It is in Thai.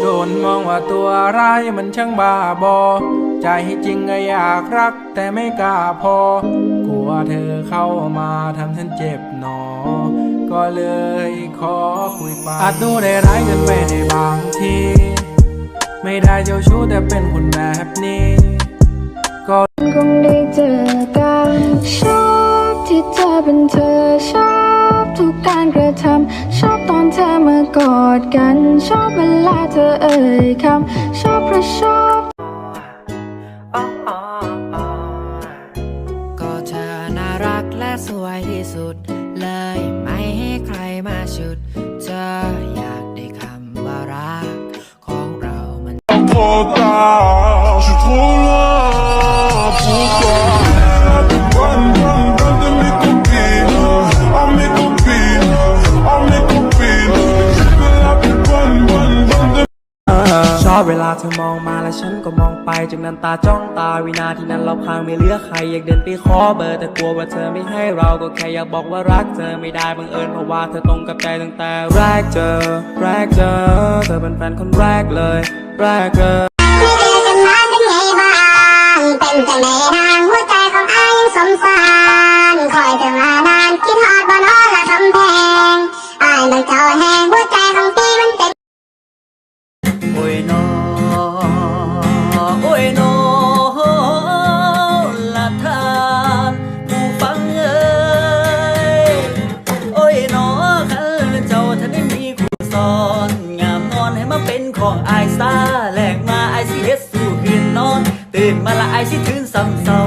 โดนมองว่าตัวร้ายมันช่างบ้าบอ ใจจริงก็อยากรักแต่ไม่กล้าพอ กลัวเธอเข้ามาทำฉันเจ็บหนอ ก็เลยขอคุยไปอาจดูได้ร้ายเกินไปในบางที ไม่ได้เจ้าชู้แต่เป็นคน การกระทำชอบตอนเธอมากอดกัน ชอบเวลาเธอเอ่ยคำชอบเพราะชอบก็เธอน่ารักและสวยที่สุด เลยไม่ให้ใครมาชุดเธอ ชอบเวลาเธอมองมาและฉันก็มองไปจากนั้นตาจ้องตาวินาทีนั้นเราพางไม่เหลือใครอยากเดินไปขอเบอร์แต่กลัวว่าเธอไม่ให้เราก็แค่อยากบอกว่ารักเธอไม่ได้บังเอิญเพราะว่าเธอตรงกับใจตั้งแต่แรกเจอ แรกเจอ เธอเป็นแฟนคนแรกเลย แรกเจอไม่เรียกกันมาเป็นไงบ้างเป็นจังใดนางหัวใจของอายยังสมสาร มาเป็นของไอซาแหลงมาไอสิเฮ็ดสู่หืนนอน ตื่นมาละไอสิถืนซ้ำเศร้า